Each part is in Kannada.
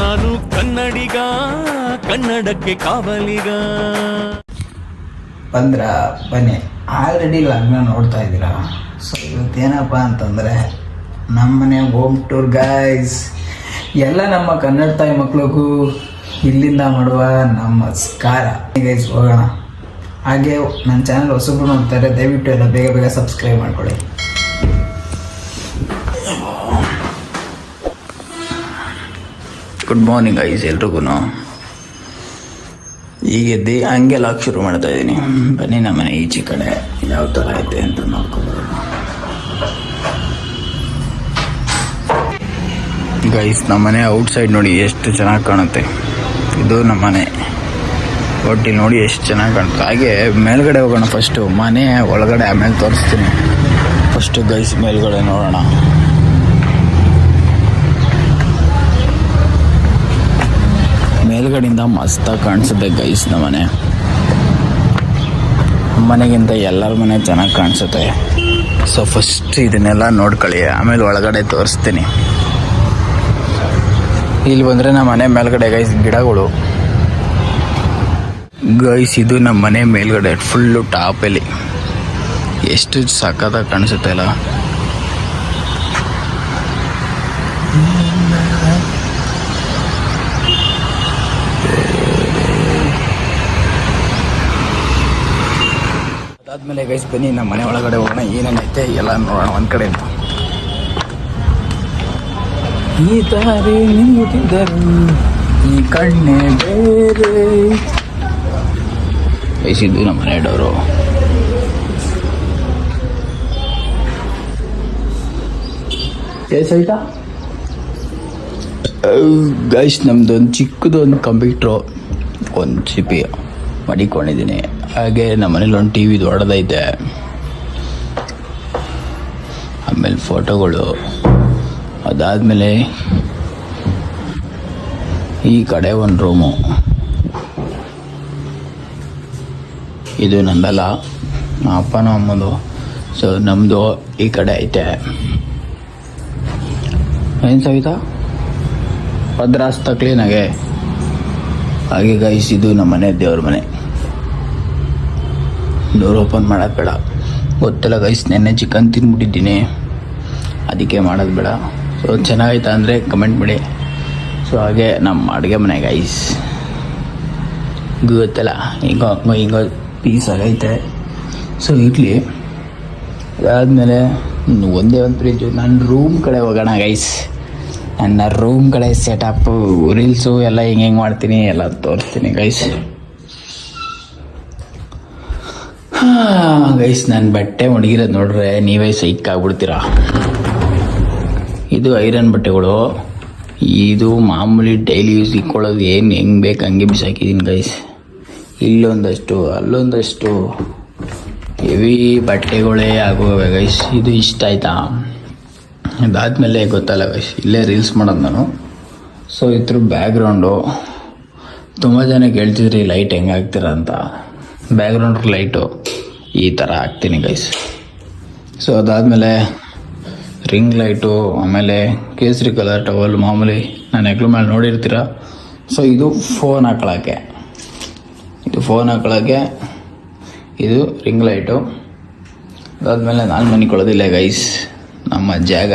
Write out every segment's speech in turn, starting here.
ನಾನು ಕನ್ನಡಿಗ, ಕನ್ನಡಕ್ಕೆ ಕಾವಲಿಗ. ಬಂದ್ರ, ಬನ್ನಿ ಆಲ್ರೆಡಿ ಲಗ್ನ ನೋಡ್ತಾ ಇದ್ದೀರಾ? ಸೊ ಇವತ್ತೇನಪ್ಪ ಅಂತಂದರೆ ನಮ್ಮನೆ ಹೋಮ್ ಟೂರ್ ಗೈಸ್ ಎಲ್ಲ ನಮ್ಮ ಕನ್ನಡ ತಾಯಿ ಮಕ್ಕಳಿಗೂ ಇಲ್ಲಿಂದ ಮಾಡುವ ನಮಸ್ಕಾರ ಗೈಸ್ ಹೋಗೋಣ. ಹಾಗೆ, ನನ್ನ ಚಾನಲ್ ಹೊಸಬ್ರು ನೋಡ್ತಾರೆ ದಯವಿಟ್ಟು ಎಲ್ಲ ಬೇಗ ಬೇಗ ಸಬ್ಸ್ಕ್ರೈಬ್ ಮಾಡ್ಕೊಳ್ಳಿ. ಗುಡ್ ಮಾರ್ನಿಂಗ್ ಐಸ್ ಎಲ್ರಿಗೂ. ಈಗ ಎದ್ದು ಹಂಗೆ ಲಾಕ್ ಶುರು ಮಾಡ್ತಾ ಇದ್ದೀನಿ. ಬನ್ನಿ ನಮ್ಮ ಮನೆ ಈಚೆ ಕಡೆ ಯಾವ ಥರ ಐತೆ ಅಂತ ನೋಡ್ಕೊಬೋದು. ಗೈಸ್ ನಮ್ಮ ಮನೆ ಔಟ್ಸೈಡ್ ನೋಡಿ ಎಷ್ಟು ಚೆನ್ನಾಗಿ ಕಾಣುತ್ತೆ. ಇದು ನಮ್ಮ ಮನೆ. ಒಟ್ಟಿ ನೋಡಿ ಎಷ್ಟು ಚೆನ್ನಾಗಿ ಕಾಣುತ್ತೆ. ಹಾಗೆ ಮೇಲ್ಗಡೆ ಹೋಗೋಣ ಫಸ್ಟು ಮನೆ ಒಳಗಡೆ ಆಮೇಲೆ ತೋರಿಸ್ತೀನಿ. ಫಸ್ಟು ಗೈಸ್ ಮೇಲ್ಗಡೆ ನೋಡೋಣ. ಮೇಲ್ಗಡೆಯಿಂದ ಮಸ್ತಾಗಿ ಕಾಣಿಸುತ್ತೆ ಗೈಸ್ ಮನೆ. ಮನೆಗಿಂತ ಎಲ್ಲರ ಮನೆ ಚೆನ್ನಾಗಿ ಕಾಣಿಸುತ್ತೆ. ಸೊ ಫಸ್ಟ್ ಇದನ್ನೆಲ್ಲ ನೋಡ್ಕೊಳ್ಳಿ, ಆಮೇಲೆ ಒಳಗಡೆ ತೋರಿಸ್ತೀನಿ. ಇಲ್ಲಿ ಬಂದರೆ ನಮ್ಮ ಮನೆ ಮೇಲ್ಗಡೆ ಗೈಸ್ ಗಿಡಗಳು. ಗೈಸ್ ಇದು ನಮ್ಮ ಮನೆ ಮೇಲ್ಗಡೆ ಫುಲ್ಲು ಟಾಪಲ್ಲಿ ಎಷ್ಟು ಸಖತ್ತಾಗಿ ಕಾಣಿಸುತ್ತೆ ಅಲ್ಲ. ಅದಾದ್ಮೇಲೆ ಗೈಸ್ ಬನ್ನಿ, ನಮ್ಮ ಮನೆ ಒಳಗಡೆ ಹೋಗೋಣ ಏನೇನೈತೆ ಎಲ್ಲ ನೋಡೋಣ, ಒಂದು ಕಡೆ ಈ ತಾರೆ ನಿಂತಿದ್ದರು ಈ ಕಣ್ಣೆ ಬೇರೆ. ಗೈಸ್ ನಮ್ಮ ಮನೆ ಡೋರು. ಆಯ್ತಾ ಗೈಸ್ ನಮ್ದೊಂದು ಚಿಕ್ಕದೊಂದು ಕಂಪ್ಯೂಟ್ರು, ಒಂದು ಸಿಪಿ ಮಡಿಕೊಂಡಿದ್ದೀನಿ. ಹಾಗೆ ನಮ್ಮ ಮನೇಲಿ ಒಂದು ಟಿ ವಿ ದೊಡ್ಡದೈತೆ. ಆಮೇಲೆ ಫೋಟೋಗಳು. ಅದಾದಮೇಲೆ ಈ ಕಡೆ ಒಂದು ರೂಮು. ಇದು ನಂದಲ್ಲ ನಮ್ಮ ಅಪ್ಪನ ಅಮ್ಮದು ಸೊ ನಮ್ಮದು ಈ ಕಡೆ ಐತೆ. ಏನು ಸವಿತಾ? ಭದ್ರಾಸ್ತ ಕ್ಲೀನಾಗೆ ಹಾಗೆ ಗೈಸ್ ಇದು ನಮ್ಮ ಮನೆ, ದೇವ್ರ ಮನೆ. ಡೋರ್ ಓಪನ್ ಮಾಡೋದು ಬೇಡ. ಗೊತ್ತಿಲ್ಲ ಗೈಸ್ ನೆನ್ನೆ ಚಿಕನ್ ತಿಂದ್ಬಿಟ್ಟಿದ್ದೀನಿ ಅದಕ್ಕೆ ಮಾಡೋದು ಬೇಡ. ಸೊ ಚೆನ್ನಾಗೈತಾ ಅಂದರೆ ಕಮೆಂಟ್ ಮಾಡಿ. ಸೊ ಹಾಗೆ ನಮ್ಮ ಅಡುಗೆ ಮನೆ ಗೈಸ್ ಗೊತ್ತಲ್ಲ ಈಗ ಈಗ ಪೀಸ್ ಆಗೈತೆ. ಸೊ ಇಡ್ಲಿ. ಅದಾದಮೇಲೆ ಒಂದೇ ಒಂದು ಫ್ರಿಜ್ಜು ನನ್ನ ರೂಮ್ ಕಡೆ ಹೋಗೋಣ ಗೈಸ್ ನನ್ನ ರೂಮ್ ಕಡೆ ಸೆಟಪ್ಪು ರೀಲ್ಸು ಎಲ್ಲ ಹಿಂಗೆ ಹೆಂಗೆ ಮಾಡ್ತೀನಿ, ಎಲ್ಲ ತೋರಿಸ್ತೀನಿ ಗೈಸ್ ಗೈಸ್ ನನ್ನ ಬಟ್ಟೆ ಒಣಗಿರೋದು ನೋಡ್ರೆ ನೀವೇ ಸೈಕ್ ಆಗ್ಬಿಡ್ತೀರಾ? ಇದು ಐರನ್ ಬಟ್ಟೆಗಳು. ಇದು ಮಾಮೂಲಿ ಡೈಲಿ ಯೂಸ್ ಇಕ್ಕೊಳ್ಳೋದು ಏನು ಹೆಂಗೆ ಬೇಕು ಹಂಗೆ ಬಿಸಾಕಿದ್ದೀನಿ ಗೈಸ್ ಇಲ್ಲೊಂದಷ್ಟು, ಅಲ್ಲೊಂದಷ್ಟು ಹೆವಿ ಬಟ್ಟೆಗಳೇ ಆಗುವೆ ಗೈಸ್ ಇದು ಇಷ್ಟ ಆಯ್ತಾ? ಅದಾದಮೇಲೆ ಗೊತ್ತಲ್ಲ ಗೈಸ್ ಇಲ್ಲೇ ರೀಲ್ಸ್ ಮಾಡೋದು ನಾನು. ಸೊ ಇದ್ರ ಬ್ಯಾಕ್ಗ್ರೌಂಡು ತುಂಬ ಜನ ಕೇಳ್ತಿದ್ರಿ ಲೈಟ್ ಹೆಂಗೆ ಅಂತ. ಬ್ಯಾಕ್ಗ್ರೌಂಡ್ ಲೈಟು ಈ ಥರ ಹಾಕ್ತೀನಿ ಗೈಸ್ ಸೊ ಅದಾದಮೇಲೆ ರಿಂಗ್ ಲೈಟು ಆಮೇಲೆ ಕೇಸರಿ ಕಲರ್ ಟವಲ್ ಮಾಮೂಲಿ ನಾನು ಎಗ್ಲ ಮೇಲೆ ನೋಡಿರ್ತೀರ? ಸೊ ಇದು ಫೋನ್ ಹಾಕೊಳ್ಳೋಕ್ಕೆ ಇದು ಫೋನ್ ಹಾಕೊಳ್ಳೋಕ್ಕೆ ಇದು ರಿಂಗ್ ಲೈಟು ಅದಾದಮೇಲೆ ನಾನು ಮನೆ ಕೊಡೋದಿಲ್ಲ ಗೈಸ್ ನಮ್ಮ ಜಾಗ.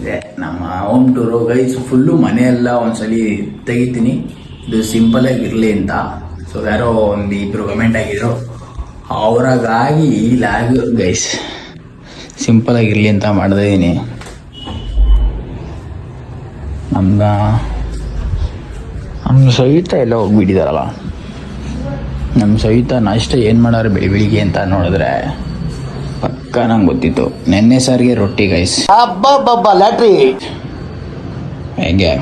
ಇದೆ. ನಮ್ಮ ಹೋಮ್ ಟೂರು ಗೈಸ್ ಫುಲ್ಲು ಮನೆಯೆಲ್ಲ ಒಂದ್ಸಲಿ ತೆಗಿತೀನಿ. ಇದು ಸಿಂಪಲಾಗಿರಲಿ ಅಂತ. ಸೊ ಯಾರೋ ಒಂದು ಇಬ್ಬರು ಕಮೆಂಟ್ ಆಗಿದ್ರು. ಅವ್ರಾಗಾಗಿ ಈ ಲ್ಯಾಗ್ ಗೈಸ್ ಸಿಂಪಲಾಗಿ ಇರಲಿ ಅಂತ ಮಾಡಿದ್ದೀನಿ ನಮ್ಗ ನಮ್ಮ ಸಹಿತ ಎಲ್ಲ ಹೋಗ್ಬಿಟ್ಟಿದಾರಲ್ಲ. ನಮ್ಮ ಸಹಿತ ನಾಷ್ಟ ಏನು ಮಾಡೋರು ಬೆಳಿ ಬೆಳಿಗ್ಗೆ ಅಂತ ನೋಡಿದ್ರೆ ಪಕ್ಕ ನಂಗೆ ಗೊತ್ತಿತ್ತು. ನೆನ್ನೆ ಸಾರಿಗೆ ರೊಟ್ಟಿ ಗೈಸ್ ಲ್ಯಾಟ್ರಿ. ಹೇಗೆ?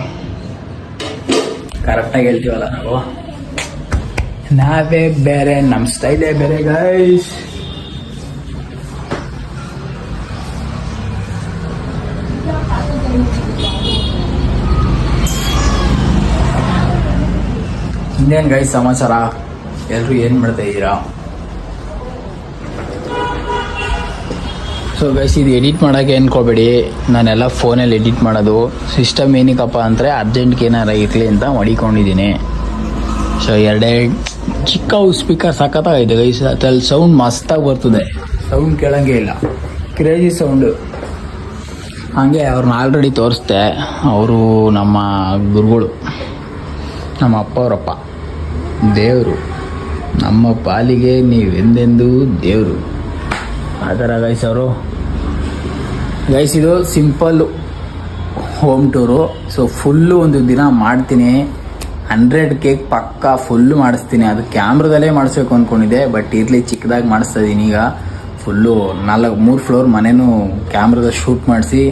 ಕರೆಕ್ಟಾಗಿ ಹೇಳ್ತೀವಲ್ಲ ನಾವು? ನಾವೇ ಬೇರೆ ನಮ್ಮ ಸ್ಟೈಲೇ ಬೇರೆ ಗೈಸ್ ಇನ್ನೇನು ಗೈಸ್ ಸಮಾಚಾರ? ಎಲ್ಲರೂ ಏನು ಮಾಡ್ತಾ ಇದ್ದೀರಾ? ಸೊ ಗೈಸ್ ಇದು ಎಡಿಟ್ ಮಾಡೋಕ್ಕೆ ಅಂದ್ಕೋಬೇಡಿ ನಾನೆಲ್ಲ ಫೋನಲ್ಲಿ ಎಡಿಟ್ ಮಾಡೋದು. ಸಿಸ್ಟಮ್ ಏನಕ್ಕಪ್ಪ ಅಂದರೆ ಅರ್ಜೆಂಟ್ಗೆ ಏನಾರು ಇರಲಿ ಅಂತ ಮಡಿಕೊಂಡಿದ್ದೀನಿ. ಸೊ ಎರಡೇ ಚಿಕ್ಕ ಸ್ಪೀಕರ್ ಸಖತ್ತಾಗೈತೆ ಗೈಸ್ ಅದ್ರಲ್ಲಿ ಸೌಂಡ್ ಮಸ್ತಾಗಿ ಬರ್ತದೆ. ಸೌಂಡ್ ಕೇಳಂಗೆ ಇಲ್ಲ. ಕ್ರೇಜಿ ಸೌಂಡು ಹಾಗೆ ಅವ್ರನ್ನ ಆಲ್ರೆಡಿ ತೋರಿಸ್ದೆ. ಅವರು ನಮ್ಮ ಗುರುಗಳು. ನಮ್ಮ ಅಪ್ಪ ಅವರಪ್ಪ ದೇವರು. ನಮ್ಮ ಪಾಲಿಗೆ ನೀವೆಂದೆಂದೂ ದೇವರು. ಆ ಥರ ಗೈಸ್ ಅವರು. ಗೈಸ್ ಇದು simple home tour so full ಒಂದು ದಿನ ಮಾಡ್ತೀನಿ. ಹಂಡ್ರೆಡ್ ಕೇಕ್ ಪಕ್ಕ ಫುಲ್ಲು ಮಾಡಿಸ್ತೀನಿ. ಅದು ಕ್ಯಾಮ್ರದಲ್ಲೇ ಮಾಡಿಸ್ಬೇಕು ಅಂದ್ಕೊಂಡಿದ್ದೆ ಬಟ್ ಇರಲಿ ಚಿಕ್ಕದಾಗಿ ಮಾಡಿಸ್ತಾ ಇದೀನಿ ಈಗ. ಫುಲ್ಲು ನಾಲ್ಕು, ಮೂರು ಫ್ಲೋರ್ ಮನೇನು ಕ್ಯಾಮ್ರದ ಶೂಟ್ ಮಾಡಿಸಿ,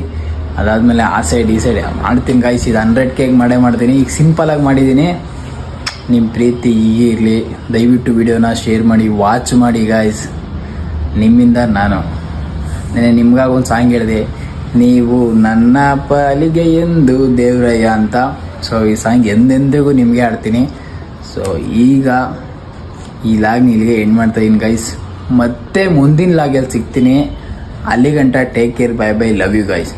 ಅದಾದಮೇಲೆ ಆ ಸೈಡ್ ಈ ಸೈಡ್ ಮಾಡ್ತೀನಿ ಗಾಯ್ಸ್ ಇದು ಹಂಡ್ರೆಡ್ ಕೇಕ್ ಮಾಡೇ ಮಾಡ್ತೀನಿ. ಈಗ ಸಿಂಪಲಾಗಿ ಮಾಡಿದ್ದೀನಿ ನಿಮ್ಮ ಪ್ರೀತಿ ಹೀಗೆ ಇರಲಿ. ದಯವಿಟ್ಟು ವಿಡಿಯೋನ ಶೇರ್ ಮಾಡಿ ವಾಚ್ ಮಾಡಿ ಗಾಯ್ಸ್ ನಿಮ್ಮಿಂದ ನಾನು. ನೆನೆ ನಿಮ್ಗಾಗ ಒಂದು ಸಾಂಗ್ ಹೇಳಿದೆ, ನೀವು ನನ್ನ ಪಾಲಿಗೆ ಎಂದು ದೇವರಯ್ಯ ಅಂತ. ಸೊ ಈ ಸಾಂಗ್ ಎಂದೆಂದಿಗೂ ನಿಮಗೆ ಆಡ್ತೀನಿ ಸೊ ಈಗ ಈ ಲಾಗ್ನ ಇಲ್ಲಿಗೆ ಎಂಡ್ ಮಾಡ್ತಾ ಇದ್ದೀನಿ ಗೈಸ್ ಮತ್ತೆ ಮುಂದಿನ ಲಾಗಲ್ಲಿ ಸಿಗ್ತೀನಿ. ಅಲ್ಲಿಗಂಟ take care bye bye love you guys